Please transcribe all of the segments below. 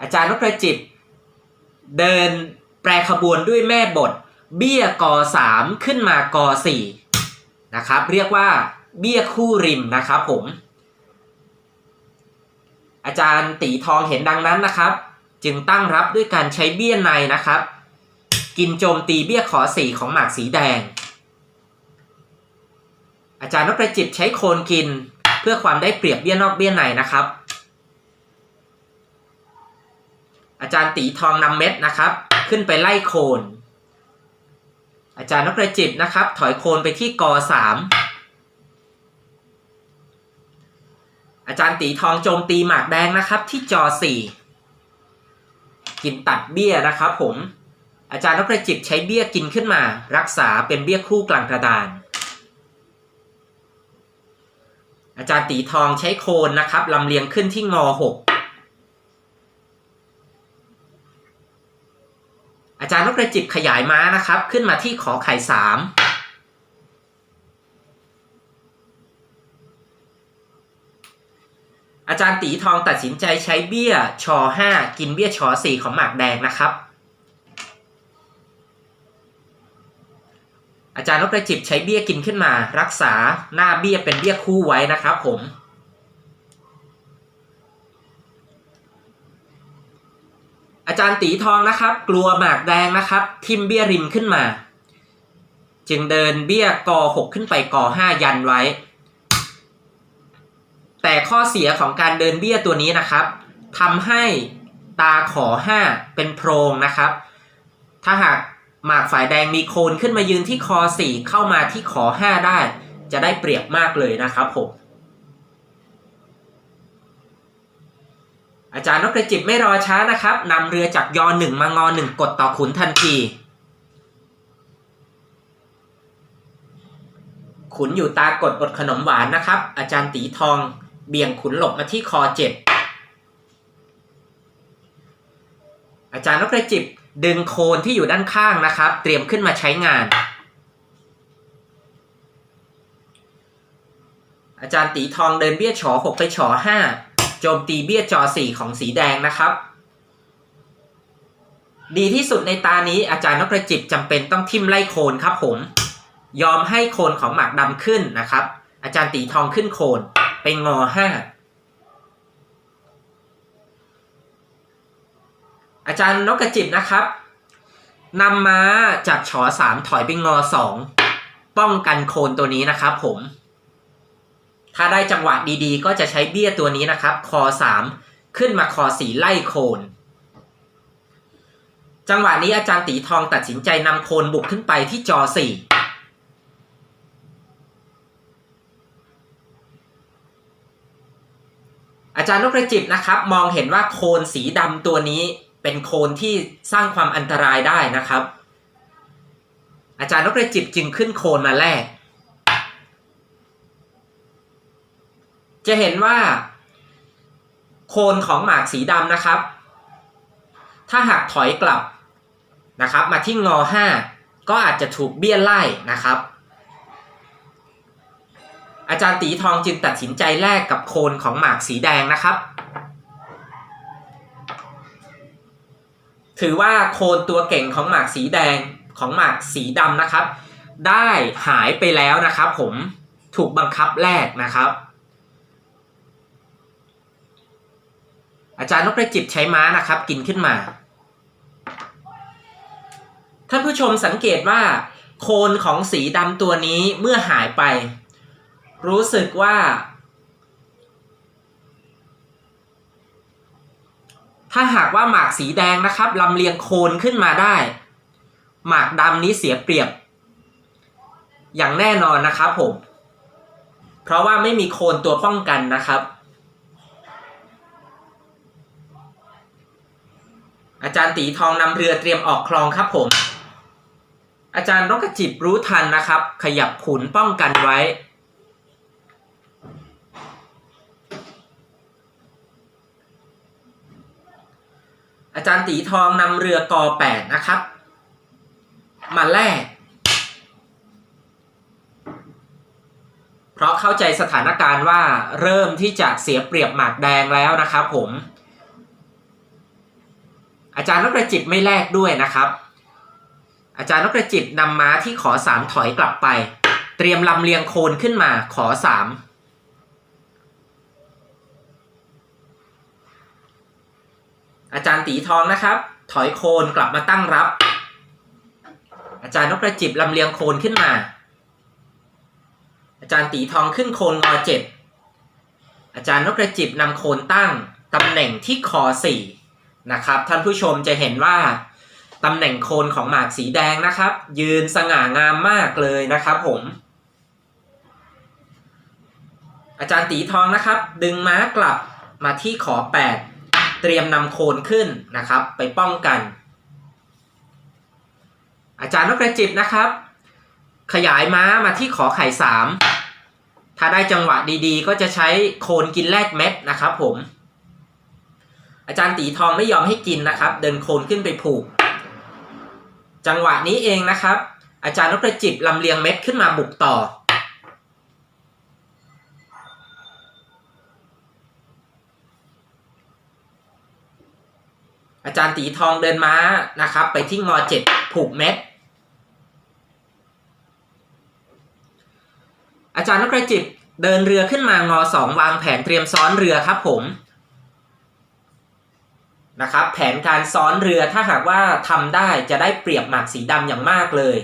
อาจารย์นพประจิต เดินแปรขบวนด้วยแม่บท เบี้ยกอสามขึ้นมากอสี่นะครับ เรียกว่าเบี้ยคู่ริมนะครับผม อาจารย์ตีทองเห็นดังนั้นนะครับ จึงตั้งรับด้วยการใช้เบี้ยในนะครับ กินโจมตีเบี้ยขอสีของหมากสีแดง อาจารย์นพประจิตใช้โคนกินเพื่อความได้เปรียบเบี้ยนอกเบี้ยในนะครับ อาจารย์ตีทองนำเม็ดนะครับ ขึ้นไปไล่โคน อาจารย์นพประจิตนะครับ ถอยโคนไปที่กอสามอาจารย์ตีทองโจมตีหมากแดงนะครับ ที่จอสี่กินตัดเบี้ยนะครับผม อาจารย์นพประจิตใช้เบี้ยกินขึ้นมา รักษาเป็นเบี้ยคู่กลางกระดาน อาจารย์ตีทองใช้โคนนะครับลำเลียงขึ้นที่งอหกอา จารย์นพประจิตขยายม้านะครับ ขึ้นมาที่ขอไข่สามอาจารย์ตีทองตัดสินใจใช้เบี้ยชอห้ากินเบี้ยชอสี่ของหมากแดงนะครับ อาจารย์นพประจิตใช้เบี้ยกินขึ้นมา รักษาหน้าเบี้ยเป็นเบี้ยคู่ไว้นะครับผม จารย์ตีทองนะครับ กลัวหมากแดงนะครับ ทิมเบี้ยริมขึ้นมา จึงเดินเบี้ยกอหกขึ้นไปกอห้ายันไว้ แต่ข้อเสียของการเดินเบี้ยตัวนี้นะครับทำให้ตาขอห้าเป็นโพรงนะครับ ถ้าหากหมากฝ่ายแดงมีโคนขึ้นมายืนที่คอสี่เข้ามาที่ขอห้าได้ จะได้เปรียบมากเลยนะครับผม อาจารย์นพกระจิบไม่รอช้านะครับนำเรือจากยอหนึ่งมางอหนึ่งกดต่อขุนทันที ขุนอยู่ตากดอดขนมหวานนะครับ อาจารย์ตีทองเบี่ยงขุนหลบมาที่คอเจ็ดอาจารย์นพกระจิบดึงโคนที่อยู่ด้านข้างนะครับ เตรียมขึ้นมาใช้งาน อาจารย์ตีทองเดินเบี้ยฉอหกไปฉอห้า โจมตีเบี้ยจอสี่ของสีแดงนะครับ ดีที่สุดในตานี้อาจารย์นพจิตจำเป็นต้องทิ่มไล่โคนครับผม ยอมให้โคนของหมากดำขึ้นนะครับ อาจารย์ตีทองขึ้นโคนไปงอห้าอาจารย์นกกระจิบนะครับนำม้าจากฉอสามถอยไปงอสองป้องกันโคนตัวนี้นะครับผม ถ้าได้จังหวะดีๆ ก็จะใช้เบี้ยตัวนี้นะครับ คอสามขึ้นมาคอสี่ไล่โคน จังหวะนี้อาจารย์ตีทองตัดสินใจนำโคนบุกขึ้นไปที่จอสี่อาจารย์นกกระจิบนะครับ มองเห็นว่าโคนสีดำตัวนี้เป็นโคนที่สร้างความอันตรายได้นะครับ อาจารย์นกกระจิบจึงขึ้นโคนมาแรก จะเห็นว่า โคนของหมากสีดำนะครับ ถ้าหากถอยกลับนะครับ มาที่งอห้าก็อาจจะถูกเบี้ยไล่นะครับ อาจารย์ตีทองจึงตัดสินใจแลกกับโคนของหมากสีแดงนะครับ ถือว่าโคนตัวเก่งของหมากสีแดงของหมากสีดำนะครับ ได้หายไปแล้วนะครับ ผมถูกบังคับแลกนะครับ อาจารย์นพจิตใช้ม้านะครับ กินขึ้นมา ท่านผู้ชมสังเกตว่า โคนของสีดำตัวนี้เมื่อหายไป รู้สึกว่า ถ้าหากว่าหมากสีแดงนะครับลำเลียงโคนขึ้นมาได้ หมากดำนี้เสียเปรียบ อย่างแน่นอนนะครับผม เพราะว่าไม่มีโคนตัวป้องกันนะครับ อาจารย์ตีทองนำเรือเตรียมออกคลองครับผม อาจารย์นกกระจิบรู้ทันนะครับ ขยับขุนป้องกันไว้ อาจารย์ตีทองนำเรือกอแปดนะครับ มาแลกเพราะเข้าใจสถานการณ์ว่าเริ่มที่จะเสียเปรียบหมากแดงแล้วนะครับผม อาจารย์นกกระจิบไม่แลกด้วยนะครับ อาจารย์นกกระจิบนำม้าที่ขอสามถอยกลับไป เตรียมลำเลียงโคนขึ้นมาขอสามอาจารย์ตีทองนะครับ ถอยโคนกลับมาตั้งรับ อาจารย์นกกระจิบลำเลียงโคนขึ้นมา อาจารย์ตีทองขึ้นโคนงอเจ็ดอาจารย์นกกระจิบนำโคนตั้งตำแหน่งที่คอสี่ นะครับ ท่านผู้ชมจะเห็นว่าตำแหน่งโคนของหมากสีแดงนะครับ ยืนสง่างามมากเลยนะครับผม อาจารย์ตีทองนะครับ ดึงม้ากลับมาที่ขอแปดเตรียมนำโคนขึ้นนะครับ ไปป้องกัน อาจารย์นกกระจิบนะครับ ขยายม้ามาที่ขอไข่สามถ้าได้จังหวะดีๆ ก็จะใช้โคนกินแลกเม็ดนะครับผม อาจารย์ตีทองไม่ยอมให้กินนะครับ เดินโคนขึ้นไปผูก จังหวะนี้เองนะครับ อาจารย์นกกระจิบลำเลียงเม็ดขึ้นมาบุกต่อ อาจารย์ตีทองเดินม้านะครับ ไปที่งอเจ็ดผูกเม็ดอาจารย์นกกระจิบเดินเรือขึ้นมางอสองวางแผนเตรียมซ้อนเรือครับผม นะครับแผนการซ้อนเรือถ้าหากว่าทำได้จะได้เปรียบหมากสีดำอย่างมากเลย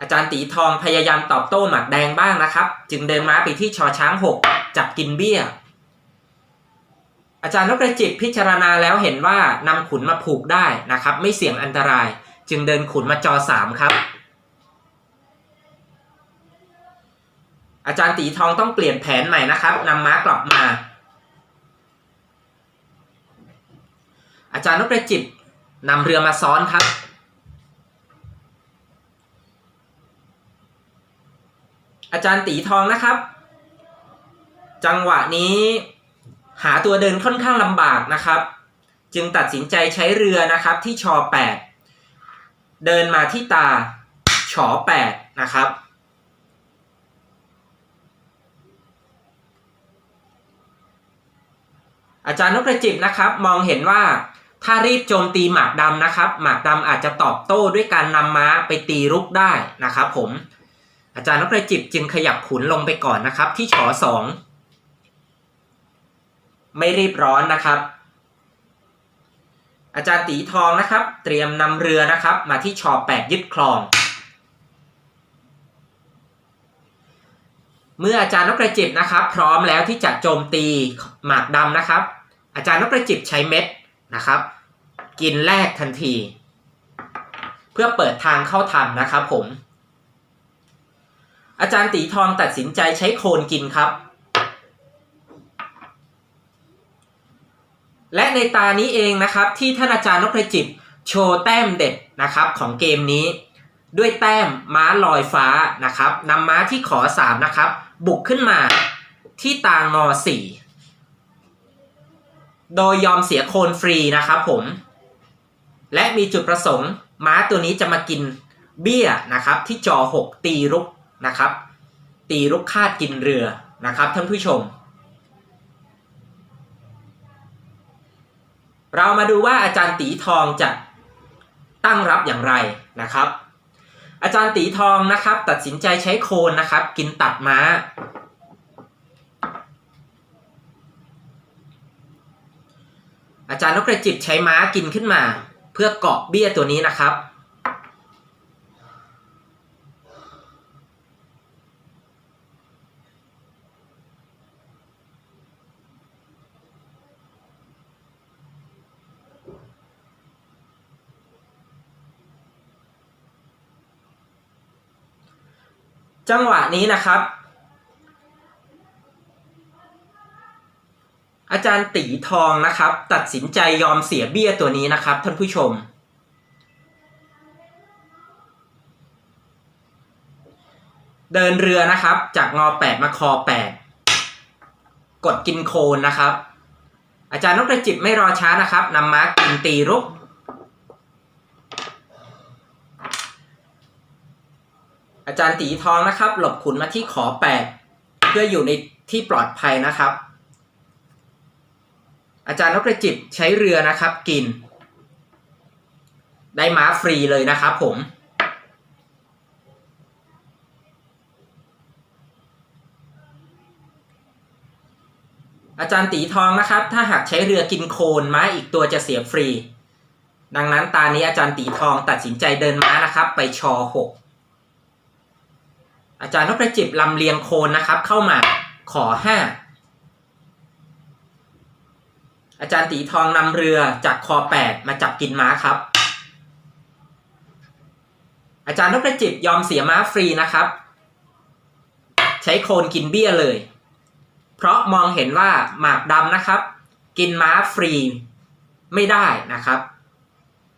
อาจารย์ตีทองพยายามตอบโต้หมากแดงบ้างนะครับ จึงเดินม้าไปที่ชอช้างหกจับกินเบี้ย อาจารย์นกกระจิบพิจารณาแล้วเห็นว่านำขุนมาผูกได้นะครับ ไม่เสี่ยงอันตราย จึงเดินขุนมาจอสามครับอาจารย์ตีทองต้องเปลี่ยนแผนใหม่นะครับนำม้ากลับมา อา จารย์นกกระจิบนำเรือมาซ้อนครับ อาจารย์ตีทองนะครับ จังหวะนี้หาตัวเดินค่อนข้างลำบากนะครับ จึงตัดสินใจใช้เรือนะครับที่ชอ8เดินมาที่ตาฉอ8นะครับอาจารย์นกกระจิบนะครับ มองเห็นว่า ถ้ารีบโจมตีหมากดำนะครับ หมากดำอาจจะตอบโต้ด้วยการนำม้าไปตีรุกได้นะครับผม อาจารย์นกกระจิบจึงขยับขุนลงไปก่อนนะครับ ที่ฉอสองไม่รีบร้อนนะครับ อาจารย์ตีทองนะครับ เตรียมนำเรือนะครับ มาที่ชอแปดยึดคลอง เมื่ออาจารย์นกกระจิบนะครับ พร้อมแล้วที่จะโจมตีหมากดำนะครับ อาจารย์นกกระจิบใช้เม็ดนะครับ กินแรกทันที เพื่อเปิดทางเข้าทำนะครับผม อาจารย์ตีทองตัดสินใจใช้โคนกินครับ และในตานี้เองนะครับ ที่ท่านอาจารย์นกกรจิบโชว์แต้มเด็ดนะครับของเกมนี้ ด้วยแต้มม้าลอยฟ้านะครับนำม้าที่ขอสามนะครับ บุกขึ้นมาที่ตางอสี่โดยยอมเสียโคนฟรีนะครับผม และมีจุดประสงค์ ม้าตัวนี้จะมากินเบี้ยนะครับที่จอหกตีรุกนะครับ ตีรุกคาดกินเรือนะครับท่านผู้ชม เรามาดูว่าอาจารย์ตีทองจะตั้งรับอย่างไรนะครับ อาจารย์ตีทองนะครับตัดสินใจใช้โคนนะครับ กินตัดม้า อาจารย์นกกระจิบใช้ม้ากินขึ้นมา เพื่อเกาะเบี้ยตัวนี้นะครับ จังหวะนี้นะครับ จารย์ตีทองนะครับ ตัดสินใจยอมเสียเบี้ยตัวนี้นะครับท่านผู้ชม เดินเรือนะครับ จากงอแปดมาคอแปดกดกินโคนนะครับ อาจารย์นกกระจิบไม่รอช้านะครับนำม้ากินตีรุกอาจารย์ตีทองนะครับ หลบขุนมาที่ขอแปดเพื่ออยู่ในที่ปลอดภัยนะครับ อาจารย์นกกระจิบใช้เรือนะครับ กิน ได้ม้าฟรีเลยนะครับผม อาจารย์ตีทองนะครับ ถ้าหากใช้เรือกินโคนม้าอีกตัวจะเสียฟรี ดังนั้นตานี้อาจารย์ตีทองตัดสินใจเดินม้านะครับ ไปชอหกอาจารย์นพประจิบลำเลียงโคนนะครับ เข้ามาขอห้า อาจารย์ตีทองนำเรือจากคอแปดมาจับกินม้าครับ อาจารย์นพประจิบยอมเสียม้าฟรีนะครับ ใช้โคนกินเบี้ยเลย เพราะมองเห็นว่าหมากดำนะครับ กินม้าฟรีไม่ได้นะครับ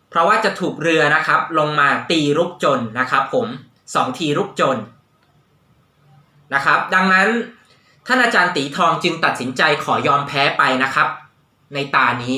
เพราะว่าจะถูกเรือนะครับ ลงมาตีรุกจนนะครับ ผมสองทีรุกจนนะครับ ดังนั้นท่านอาจารย์ตีทองจึงตัดสินใจขอยอมแพ้ไปนะครับ ในตานี้